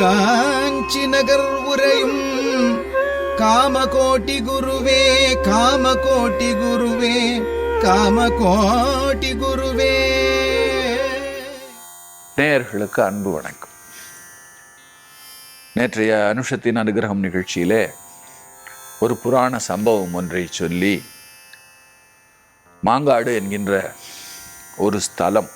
காஞ்சி நகர் உரையும் காமகோட்டி குருவே காமகோட்டி குருவே காமகோட்டி குருவே. நேயர்களுக்கு அன்பு வணக்கம். நேற்றைய அனுஷத்தின் அனுகிரகம் நிகழ்ச்சியிலே ஒரு புராண சம்பவம் ஒன்றை சொல்லி மாங்காடு என்கின்ற ஒரு ஸ்தலம்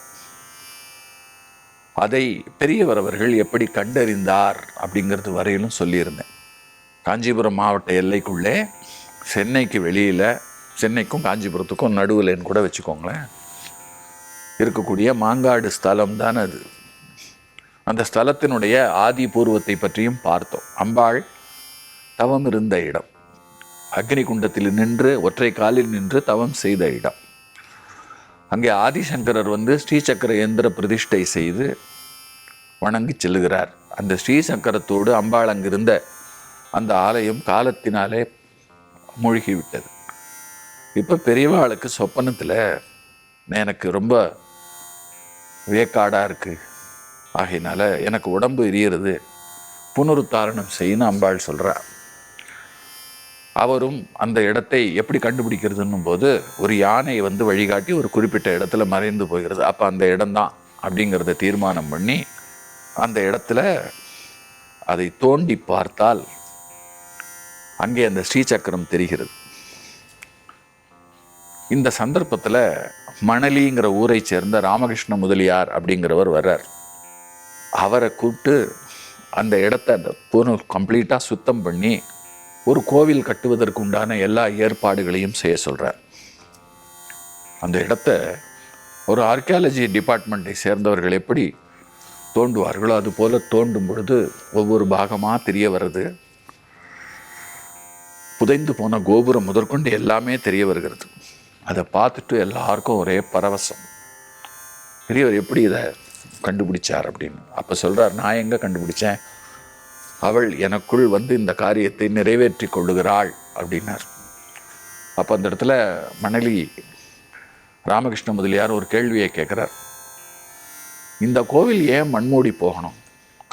அதை பெரியவர் அவர்கள் எப்படி கண்டறிந்தார் அப்படிங்கிறது வரையிலும் சொல்லியிருந்தேன். காஞ்சிபுரம் மாவட்ட எல்லைக்குள்ளே சென்னைக்கு வெளியில் சென்னைக்கும் காஞ்சிபுரத்துக்கும் நடுவில்ன்னு கூட வச்சுக்கோங்களேன். இருக்கக்கூடிய மாங்காடு ஸ்தலம் தான் அது. அந்த ஸ்தலத்தினுடைய ஆதி பூர்வத்தை பற்றியும் பார்த்தோம். அம்பாள் தவம் இருந்த இடம். அக்னி குண்டத்தில் நின்று ஒற்றை காலில் நின்று தவம் செய்த இடம். அங்கே ஆதிசங்கரர் வந்து ஸ்ரீசக்கர இயந்திர பிரதிஷ்டை செய்து வணங்கி செல்லுகிறார் அந்த ஸ்ரீசக்கரத்தோடு அம்பாள் அங்கிருந்த அந்த ஆலயம் காலத்தினாலே மூழ்கிவிட்டது. இப்போ பெரியவாளுக்கு சொப்பனத்தில் எனக்கு ரொம்ப வேக்காடாக இருக்குது ஆகையினால எனக்கு உடம்பு எரியறது புனருத்தாரணம் செய்யணும் அம்பாள் சொல்கிறாள் அவரும் அந்த இடத்தை எப்படி கண்டுபிடிக்கிறதுன்னும் போது ஒரு யானை வந்து வழிகாட்டி ஒரு குறிப்பிட்ட இடத்துல மறைந்து போகிறது. அப்போ அந்த இடம்தான் அப்படிங்கிறத தீர்மானம் பண்ணி அந்த இடத்துல அதை தோண்டி பார்த்தால் அங்கே அந்த ஸ்ரீசக்கரம் தெரிகிறது. இந்த சந்தர்ப்பத்தில் மணலிங்கிற ஊரை சேர்ந்த ராமகிருஷ்ண முதலியார் அப்படிங்கிறவர் வர்றார். அவரை கூப்பிட்டு அந்த இடத்த அந்த பூனை கம்ப்ளீட்டாக சுத்தம் பண்ணி ஒரு கோவில் கட்டுவதற்கு உண்டான எல்லா ஏற்பாடுகளையும் செய்ய சொல்கிறார் அந்த இடத்த ஒரு ஆர்கியாலஜி டிபார்ட்மெண்ட்டை சேர்ந்தவர்கள் எப்படி தோண்டுவார்களோ அது போல தோண்டும் பொழுது ஒவ்வொரு பாகமாக தெரிய வருது புதைந்து போன கோபுரம் முதற்கொண்டு எல்லாமே தெரிய வருகிறது. அதை பார்த்துட்டு எல்லாருக்கும் ஒரே பரவசம். பெரியவர் எப்படி இதை கண்டுபிடிச்சார் அப்படின்னு. அப்போ சொல்கிறார் நான் எங்கே கண்டுபிடிச்சேன்? அவள் எனக்குள் வந்து இந்த காரியத்தை நிறைவேற்றி கொள்ளுகிறாள் அப்படின்னார். அப்போ அந்த இடத்துல மணலி ராமகிருஷ்ண முதலியார் ஒரு கேள்வியை கேட்குறார். இந்த கோவில் ஏன் மண்மூடி போகணும்?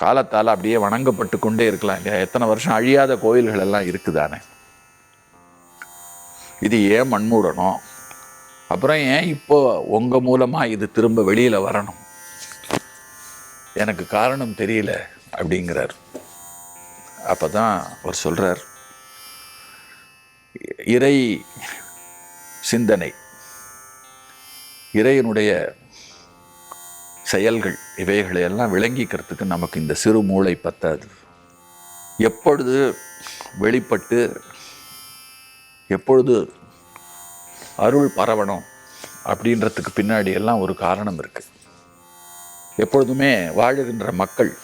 காலத்தால் அப்படியே வணங்கப்பட்டு கொண்டே இருக்கலாம் இல்லையா? எத்தனை வருஷம் அழியாத கோவில்கள் எல்லாம் இருக்குதானே? இது ஏன் மண்மூடணும்? அப்புறம் ஏன் இப்போ உங்கள் மூலமாக இது திரும்ப வெளியில் வரணும்? எனக்கு காரணம் தெரியல அப்படிங்கிறார். அப்போ தான் அவர் சொல்கிறார் இறை சிந்தனை இறையனுடைய செயல்கள் இவைகளை எல்லாம் விளங்கிக்கிறதுக்கு நமக்கு இந்த சிறு மூளை பத்தாது. எப்பொழுது வெளிப்பட்டு எப்பொழுது அருள் பரவணும் அப்படின்றதுக்கு பின்னாடி எல்லாம் ஒரு காரணம் இருக்குது எப்பொழுதுமே வாழுகின்ற மக்கள்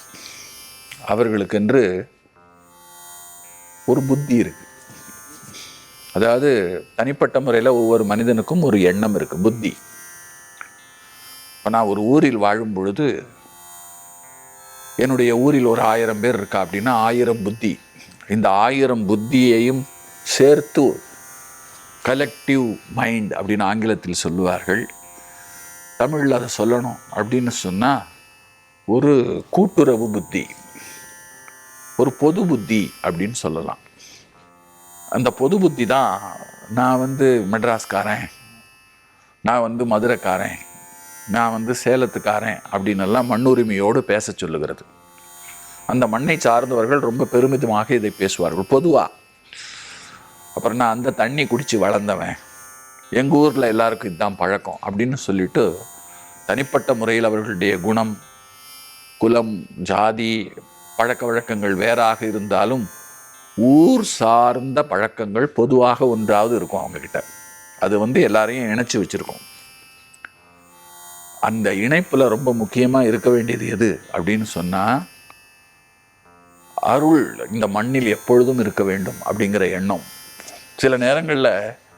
அவர்களுக்கென்று ஒரு புத்தி இருக்கு. அதாவது தனிப்பட்ட முறையில் ஒவ்வொரு மனிதனுக்கும் ஒரு எண்ணம் இருக்குது புத்தி. இப்போ நான் ஒரு ஊரில் வாழும் பொழுது என்னுடைய ஊரில் ஒரு ஆயிரம் பேர் இருக்கா அப்படின்னா ஆயிரம் புத்தி. இந்த ஆயிரம் புத்தியையும் சேர்த்து கலெக்டிவ் மைண்ட் அப்படின்னு ஆங்கிலத்தில் சொல்லுவார்கள். தமிழில் அதை சொல்லணும் அப்படின்னு சொன்னால் ஒரு கூட்டுறவு புத்தி. ஒரு பொது புத்தி அப்படின்னு சொல்லலாம். அந்த பொது புத்தி தான் நான் வந்து மெட்ராஸ்காரன் நான் வந்து மதுரைக்காரன் நான் வந்து சேலத்துக்காரன் அப்படின்னு எல்லாம் மண்ணுரிமையோடு பேச சொல்லுகிறது. அந்த மண்ணை சார்ந்தவர்கள் ரொம்ப பெருமிதமாக இதை பேசுவார்கள். பொதுவாக அப்புறம் நான் அந்த தண்ணி குடித்து வளர்ந்தவன். எங்கள் ஊரில் எல்லாருக்கும் இதுதான் பழக்கம் அப்படின்னு சொல்லிட்டு தனிப்பட்ட முறையில் அவர்களுடைய குணம் குலம் ஜாதி பழக்க வழக்கங்கள் வேறாக இருந்தாலும் ஊர் சார்ந்த பழக்கங்கள் பொதுவாக ஒன்றாவது இருக்கும் அவங்கக்கிட்ட அது வந்து எல்லாரையும் இணைச்சி வச்சுருக்கோம். அந்த இணைப்பில் ரொம்ப முக்கியமாக இருக்க வேண்டியது எது அப்படின்னு சொன்னால் அருள் இந்த மண்ணில் எப்பொழுதும் இருக்க வேண்டும் அப்படிங்கிற எண்ணம். சில நேரங்களில்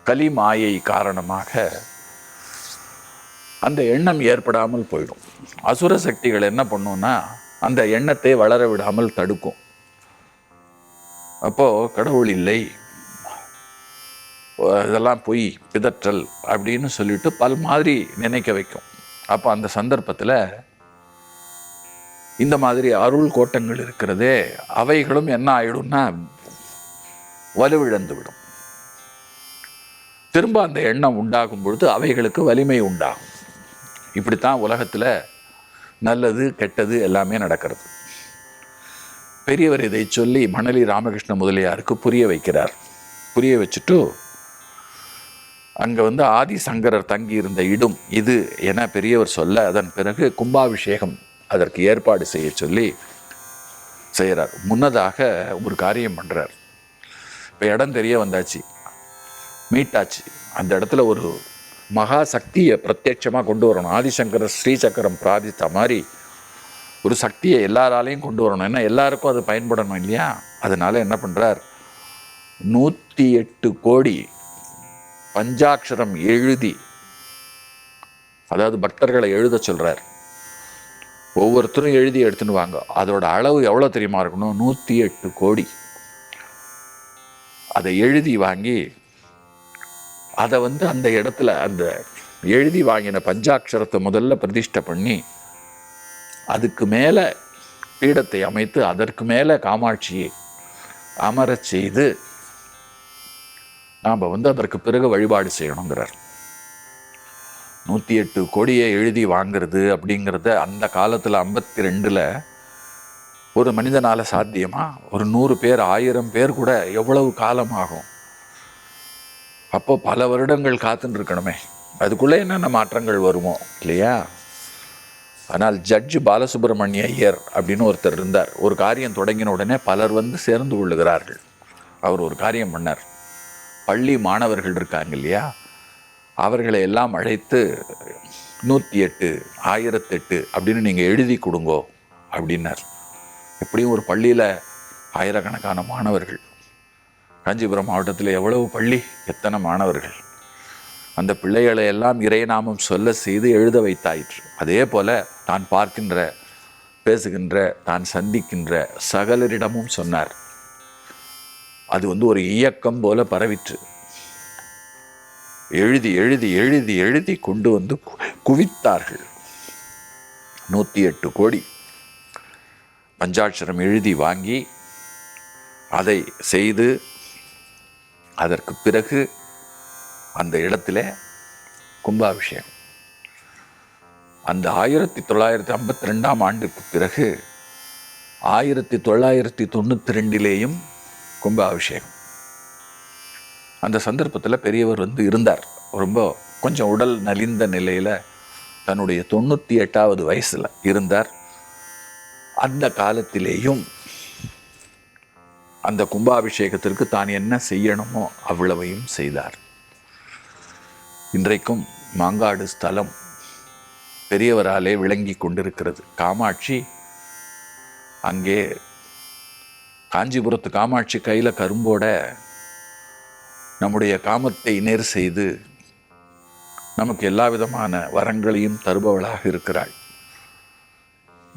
கலி மாயை காரணமாக அந்த எண்ணம் ஏற்படாமல் போயிடும். அசுர சக்திகள் என்ன பண்ணுன்னா அந்த எண்ணத்தை வளர விடாமல் தடுக்கும். அப்போது கடவுள் இல்லை. இதெல்லாம் பொய் பிதற்றல் அப்படின்னு சொல்லிட்டு பல் மாதிரி நினைக்க வைக்கும். அப்போ அந்த சந்தர்ப்பத்தில் இந்த மாதிரி அருள் கோட்டங்கள் இருக்கிறதே அவைகளும் என்ன ஆயிடும்னா வலுவிழந்து விடும் திரும்ப அந்த எண்ணம் உண்டாகும் பொழுது அவைகளுக்கு வலிமை உண்டாகும். இப்படித்தான் உலகத்தில் நல்லது கெட்டது எல்லாமே நடக்கிறது. பெரியவர் இதை சொல்லி மணலி ராமகிருஷ்ண முதலியாருக்கு புரிய வைக்கிறார். புரிய வச்சுட்டு அங்கே வந்து ஆதிசங்கரர் தங்கியிருந்த இடம் இது என பெரியவர் சொல்ல அதன் பிறகு கும்பாபிஷேகம் அதற்கு ஏற்பாடு செய்ய சொல்லி செய்கிறார். முன்னதாக ஒரு காரியம் பண்ணுறார் இப்போ இடம் தெரிய வந்தாச்சு. மீட்டாச்சு. அந்த இடத்துல ஒரு மகா சக்தியை பிரத்யட்சமாக கொண்டு வரணும். ஆதிசங்கர ஸ்ரீசக்கரம் பிராதித்த மாதிரி ஒரு சக்தியை எல்லாராலையும் கொண்டு வரணும். ஏன்னா எல்லாருக்கும் அது பயன்படணும் இல்லையா? அதனால் என்ன பண்ணுறார் நூற்றி எட்டு கோடி பஞ்சாட்சரம் எழுதி அதாவது பக்தர்களை எழுத சொல்கிறார் ஒவ்வொருத்தரும் எழுதி எடுத்துன்னு வாங்க. அதோட அளவு எவ்வளோ தெரியுமா இருக்கணும்? நூற்றி எட்டு கோடி. அதை எழுதி வாங்கி அதை வந்து அந்த இடத்துல அந்த எழுதி வாங்கின பஞ்சாட்சரத்தை முதல்ல பிரதிஷ்டை பண்ணி அதுக்கு மேலே பீடத்தை அமைத்து அதற்கு மேலே காமாட்சியை அமரச் செய்து நாம் வந்து அதற்கு பிறகு வழிபாடு செய்யணுங்கிறார். நூற்றி எட்டு கோடியை எழுதி வாங்குறது அப்படிங்கிறத அந்த காலத்தில் ஐம்பத்தி ரெண்டில் ஒரு மனிதனால் சாத்தியமா? ஒரு நூறு பேர் ஆயிரம் பேர் கூட எவ்வளவு காலம் ஆகும்? அப்போ பல வருடங்கள் காத்துன்னு இருக்கணுமே அதுக்குள்ளே என்னென்ன மாற்றங்கள் வருமோ இல்லையா? ஆனால் ஜட்ஜ் பாலசுப்ரமணிய ஐயர் அப்படின்னு ஒருத்தர் இருந்தார். ஒரு காரியம் தொடங்கின உடனே பலர் வந்து சேர்ந்து கொள்ளுகிறார்கள். அவர் ஒரு காரியம் பண்ணார். பள்ளி மாணவர்கள் இருக்காங்க இல்லையா? அவர்களை எல்லாம் அழைத்து நூற்றி எட்டு ஆயிரத்தெட்டு அப்படின்னு நீங்கள் எழுதி கொடுங்கோ அப்படின்னார். எப்படியும் ஒரு பள்ளியில் ஆயிரக்கணக்கான மாணவர்கள். காஞ்சிபுரம் மாவட்டத்தில் எவ்வளவு பள்ளி எத்தனை மாணவர்கள். அந்த பிள்ளைகளை எல்லாம் இறைநாமம் சொல்ல செய்து எழுத வைத்தாயிற்று. அதே போல தான் பார்க்கின்ற பேசுகின்ற தான் சந்திக்கின்ற சகலரிடமும் சொன்னார். அது வந்து ஒரு இயக்கம் போல பரவிற்று. எழுதி எழுதி எழுதி எழுதி கொண்டு வந்து குவித்தார்கள். நூற்றி எட்டு கோடி. பஞ்சாட்சரம் எழுதி வாங்கி அதை செய்து அதற்கு பிறகு அந்த இடத்துல கும்பாபிஷேகம். அந்த ஆயிரத்தி தொள்ளாயிரத்தி ஐம்பத்தி ரெண்டாம் ஆண்டுக்கு பிறகு ஆயிரத்தி தொள்ளாயிரத்தி தொண்ணூற்றி ரெண்டிலேயும் கும்பாபிஷேகம். அந்த சந்தர்ப்பத்தில் பெரியவர் வந்து இருந்தார். ரொம்ப கொஞ்சம் உடல் நலிந்த நிலையில் தன்னுடைய தொண்ணூற்றி எட்டாவது வயசில் இருந்தார். அந்த காலத்திலேயும் அந்த கும்பாபிஷேகத்திற்கு தான் என்ன செய்யணுமோ அவ்வளவையும் செய்தார். இன்றைக்கும் மாங்காடு ஸ்தலம் பெரியவராலே விளங்கி கொண்டிருக்கிறது. காமாட்சி அங்கே காஞ்சிபுரத்து காமாட்சி கையில் கரும்போட நம்முடைய காமத்தை நேர் செய்து நமக்கு எல்லா விதமான வரங்களையும் தருபவளாக இருக்கிறாள்.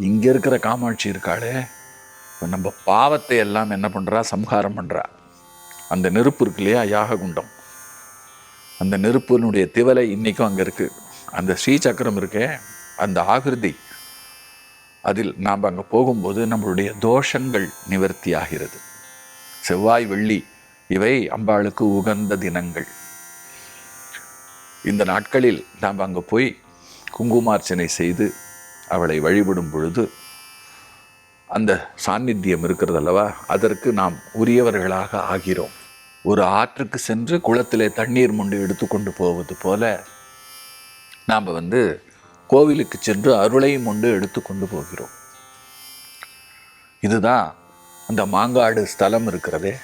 இங்கே இருக்கிற காமாட்சி இருக்காளே நம்ம பாவத்தை எல்லாம் என்ன பண்ணுறா சம்ஹாரம் பண்ணுறா அந்த நெருப்பு இருக்கு இல்லையா? யாககுண்டம். அந்த நெருப்பினுடைய திவலை இன்னைக்கும் அங்கே இருக்கு. அந்த ஸ்ரீசக்கரம் இருக்கே அந்த ஆகிருதி. அதில் நாம் அங்கே போகும்போது நம்மளுடைய தோஷங்கள் நிவர்த்தி ஆகிறது செவ்வாய் வெள்ளி இவை அம்பாளுக்கு உகந்த தினங்கள். இந்த நாட்களில் நாம் அங்கே போய் குங்குமார்ச்சனை செய்து அவளை வழிபடும் பொழுது அந்த சாநித்தியம் இருக்கிறது அல்லவா? அதற்கு நாம் உரியவர்களாக ஆகிறோம். ஒரு ஆற்றுக்கு சென்று குளத்திலே தண்ணீர் மொண்டு எடுத்துக்கொண்டு போவது போல நாம் வந்து கோவிலுக்கு சென்று அருளையும் கொண்டு எடுத்துக்கொண்டு போகிறோம். இதுதான் அந்த மாங்காடு ஸ்தலம் இருக்கிறதே.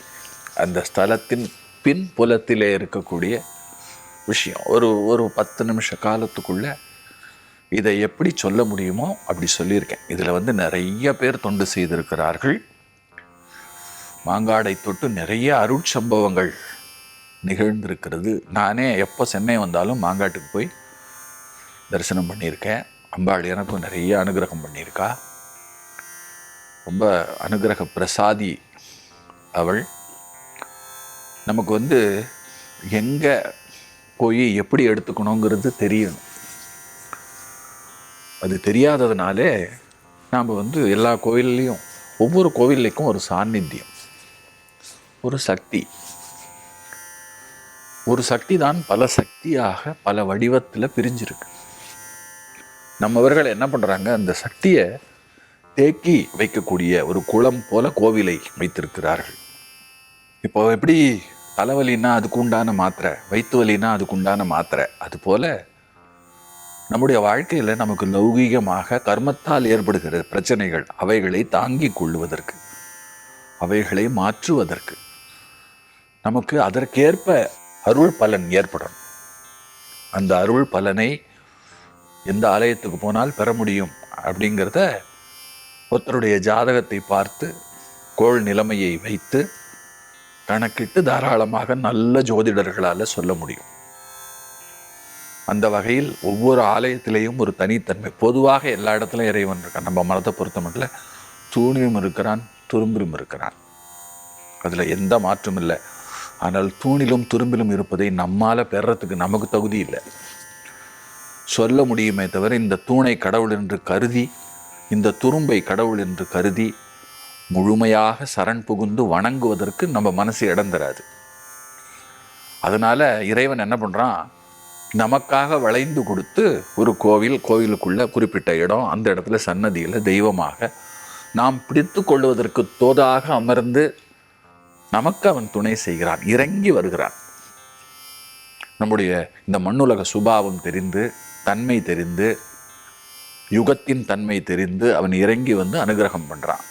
அந்த ஸ்தலத்தின் பின் புலத்திலே இருக்கக்கூடிய விஷயம். ஒரு ஒரு பத்து நிமிஷ காலத்துக்குள்ளே இதை எப்படி சொல்ல முடியுமோ அப்படி சொல்லியிருக்கேன். இதில் வந்து நிறைய பேர் தொண்டு செய்திருக்கிறார்கள். மாங்காடை தொட்டு நிறைய அருட்சம்பவங்கள் நிகழ்ந்திருக்கிறது. நானே எப்போ சென்னை வந்தாலும் மாங்காட்டுக்கு போய் தரிசனம் பண்ணியிருக்கேன். அம்பாள் எனக்கும் நிறைய அனுகிரகம் பண்ணியிருக்கா. ரொம்ப அனுகிரக பிரசாதி அவள். நமக்கு வந்து எங்கே போய் எப்படி எடுத்துக்கணுங்கிறது தெரியணும் அது தெரியாததுனாலே நாம் வந்து எல்லா கோவில்லையும் ஒவ்வொரு கோவில்லைக்கும் ஒரு சாநித்தியம் ஒரு சக்தி. ஒரு சக்தி தான் பல சக்தியாக பல வடிவத்தில் பிரிஞ்சிருக்கு. நம்மவர்கள் என்ன பண்ணுறாங்க அந்த சக்தியை தேக்கி வைக்கக்கூடிய ஒரு குளம் போல கோவிலை வைத்திருக்கிறார்கள். இப்போ எப்படி தலைவலின்னா அதுக்கு உண்டான மாத்திரை வயிற்று வலின்னா அதுக்கு உண்டான மாத்திரை அதுபோல் நம்முடைய வாழ்க்கையில் நமக்கு லௌகீகமாக கர்மத்தால் ஏற்படுகிற பிரச்சனைகள் அவைகளை தாங்கிக் கொள்ளுவதற்கு அவைகளை மாற்றுவதற்கு நமக்கு அதற்கேற்ப அருள் பலன் ஏற்படும். அந்த அருள் பலனை எந்த ஆலயத்துக்கு போனால் பெற முடியும் அப்படிங்கிறத ஒருத்தருடைய ஜாதகத்தை பார்த்து கோள் நிலைமையை வைத்து கணக்கிட்டு தாராளமாக நல்ல ஜோதிடர்களால் சொல்ல முடியும். அந்த வகையில் ஒவ்வொரு ஆலயத்திலேயும் ஒரு தனித்தன்மை. பொதுவாக எல்லா இடத்துலையும் இறைவன் இருக்கான். நம்ம மனத்தை பொறுத்த மட்டும் தூணிலும் இருக்கிறான் துரும்பிலும் இருக்கிறான். அதில் எந்த மாற்றும் இல்லை. ஆனால் தூணிலும் துரும்பிலும் இருப்பதை நம்மால் பெறத்துக்கு நமக்கு தகுதி இல்லை. சொல்ல முடியுமே தவிர இந்த தூணை கடவுள் என்று கருதி இந்த துரும்பை கடவுள் என்று கருதி முழுமையாக சரண் புகுந்து வணங்குவதற்கு நம்ம மனசு இடம் தராது. அதனால் இறைவன் என்ன பண்ணுறான் நமக்காக வளைந்து கொடுத்து ஒரு கோவில் கோவிலுக்குள்ள குறிப்பிட்ட இடம் அந்த இடத்துல சன்னதியில் தெய்வமாக நாம் பிடித்து கொள்வதற்கு தோதாக அமர்ந்து நமக்கு அவன் துணை செய்கிறான் இறங்கி வருகிறான். நம்முடைய இந்த மண்ணுலக சுபாவம் தெரிந்து தன்மை தெரிந்து யுகத்தின் தன்மை தெரிந்து அவன் இறங்கி வந்து அனுகிரகம் பண்ணுறான்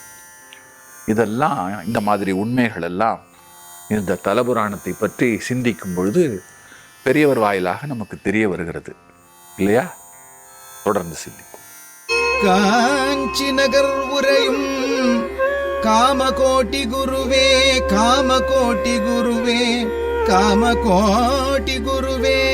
இதெல்லாம் இந்த மாதிரி உண்மைகள் எல்லாம் இந்த தலபுராணத்தை பற்றி சிந்திக்கும் பொழுது பெரியவர் வாயிலாக நமக்கு தெரிய வருகிறது. இல்லையா? தொடர்ந்து சிந்திக்கும் காஞ்சி நகர் உரையும் காமகோட்டி குருவே காமகோட்டி குருவே காமகோட்டி குருவே.